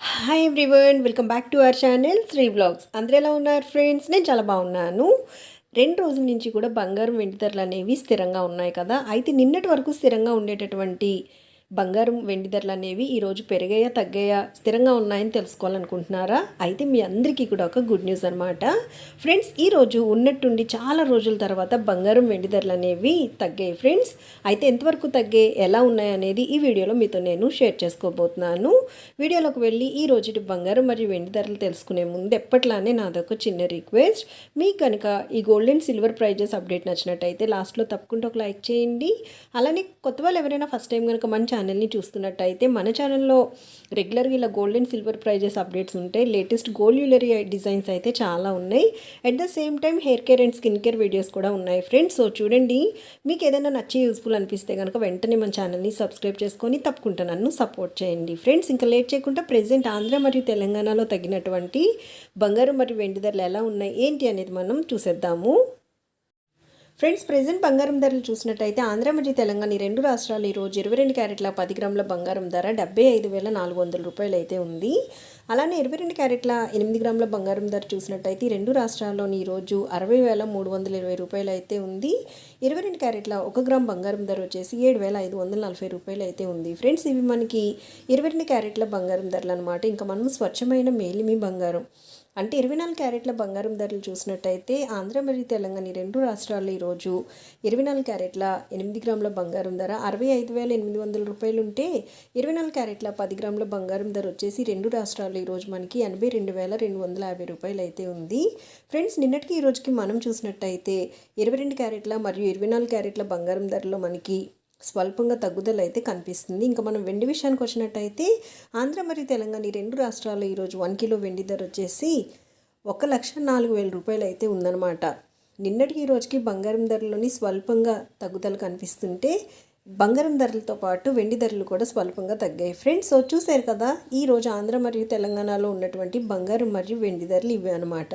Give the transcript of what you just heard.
Hi everyone welcome back to our channel Sri vlogs అందరూ ఎలా ఉన్నారు ఫ్రెండ్స్ నేను చాలా బాగున్నాను. రెండు రోజుల నుంచి కూడా బంగారం వెండి ధరలు అనేవి స్థిరంగా ఉన్నాయి కదా. అయితే నిన్నటి వరకు స్థిరంగా ఉండేటటువంటి బంగారం వెండి ధరలు అనేవి ఈరోజు పెరిగాయా తగ్గాయా స్థిరంగా ఉన్నాయని తెలుసుకోవాలనుకుంటున్నారా? అయితే మీ అందరికీ కూడా ఒక గుడ్ న్యూస్ అనమాట ఫ్రెండ్స్ ఈరోజు ఉన్నట్టుండి చాలా రోజుల తర్వాత బంగారం వెండి ధరలు అనేవి తగ్గాయి ఫ్రెండ్స్. అయితే ఎంతవరకు తగ్గాయి ఎలా ఉన్నాయి అనేది ఈ వీడియోలో మీతో నేను షేర్ చేసుకోబోతున్నాను. వీడియోలోకి వెళ్ళి ఈ రోజు బంగారం మరియు వెండి ధరలు తెలుసుకునే ముందు ఎప్పట్లానే నాదొక చిన్న రిక్వెస్ట్. మీకు కనుక ఈ gold and silver prices update నచ్చినట్టయితే లాస్ట్లో తప్పకుండా ఒక లైక్ చేయండి. అలానే కొత్త వాళ్ళు ఎవరైనా ఫస్ట్ టైం కనుక మంచి ఛానల్ని చూస్తున్నట్టయితే మన ఛానల్లో రెగ్యులర్గా ఇలా gold and silver prices updates ఉంటాయి. లేటెస్ట్ గోల్డ్ జ్యువెలరీ డిజైన్స్ అయితే చాలా ఉన్నాయి. At the same time hair care and skin care videos కూడా ఉన్నాయి ఫ్రెండ్స్ సో చూడండి. మీకు ఏదైనా నచ్చి యూస్ఫుల్ అనిపిస్తే కనుక వెంటనే మన ఛానల్ని సబ్స్క్రైబ్ చేసుకొని తప్పకుండా నన్ను సపోర్ట్ చేయండి. ఫ్రెండ్స్ ఇంకా లేట్ చేయకుండా ప్రజెంట్ ఆంధ్ర మరియు తెలంగాణలో తగినటువంటి బంగారం మరియు వెండి ధరలు ఎలా ఉన్నాయి ఏంటి అనేది మనం చూసేద్దాము. ఫ్రెండ్స్ ప్రెసెంట్ బంగారం ధరలు చూసినట్టయితే ఆంధ్ర మరియు తెలంగాణ ఈ రెండు రాష్ట్రాలు ఈరోజు ఇరవై రెండు క్యారెట్ల పది గ్రాముల బంగారం ధర డెబ్బై ఐదు వేల నాలుగు వందల రూపాయలు అయితే ఉంది. అలానే ఇరవై రెండు క్యారెట్ల ఎనిమిది గ్రాముల బంగారం ధర చూసినట్టయితే ఈ రెండు రాష్ట్రాల్లోని ఈరోజు అరవై వేల మూడు వందల ఇరవై రూపాయలు అయితే ఉంది. ఇరవై రెండు క్యారెట్ల ఒక గ్రామ్ బంగారం ధర వచ్చేసి ఏడు వేల ఐదు వందల నలభై రూపాయలు అయితే ఉంది. ఫ్రెండ్స్ ఇవి మనకి ఇరవై రెండు క్యారెట్ల బంగారం ధరలు అనమాట ఇంకా మనం స్వచ్ఛమైన మేలిమి బంగారం అంటే ఇరవై నాలుగు క్యారెట్ల బంగారం ధరలు చూసినట్టయితే ఆంధ్ర మరియు తెలంగాణ ఈ రెండు రాష్ట్రాల్లో ఈరోజు ఇరవై నాలుగు క్యారెట్ల ఎనిమిది గ్రాముల బంగారం ధర అరవై ఐదు వేల ఎనిమిది వందల రూపాయలు ఉంటే ఇరవై నాలుగు క్యారెట్ల పది గ్రాముల బంగారం ధర వచ్చేసి రెండు రాష్ట్రాల్లో ఈరోజు మనకి ఎనభై రెండు వేల రెండు వందల యాభై రూపాయలు అయితే ఉంది. ఫ్రెండ్స్ నిన్నటికి ఈ రోజుకి మనం చూసినట్టయితే ఇరవై రెండు క్యారెట్ల మరియు ఇరవై నాలుగు క్యారెట్ల బంగారం ధరలో మనకి స్వల్పంగా తగ్గుదల అయితే కనిపిస్తుంది. ఇంకా మనం వెండి విషయానికి వచ్చినట్టయితే ఆంధ్ర మరియు తెలంగాణ ఈ రెండు రాష్ట్రాల్లో ఈరోజు వన్ కిలో వెండి ధర వచ్చేసి ఒక లక్ష నాలుగు వేల రూపాయలు అయితే ఉందన్నమాట. నిన్నటికి ఈ రోజుకి బంగారం ధరలోని స్వల్పంగా తగ్గుదల కనిపిస్తుంటే బంగారం ధరలతో పాటు వెండి ధరలు కూడా స్వల్పంగా తగ్గాయి. ఫ్రెండ్స్ సో చూశారు కదా ఈరోజు ఆంధ్ర మరియు తెలంగాణలో ఉన్నటువంటి బంగారం మరియు వెండి ధరలు ఇవి అనమాట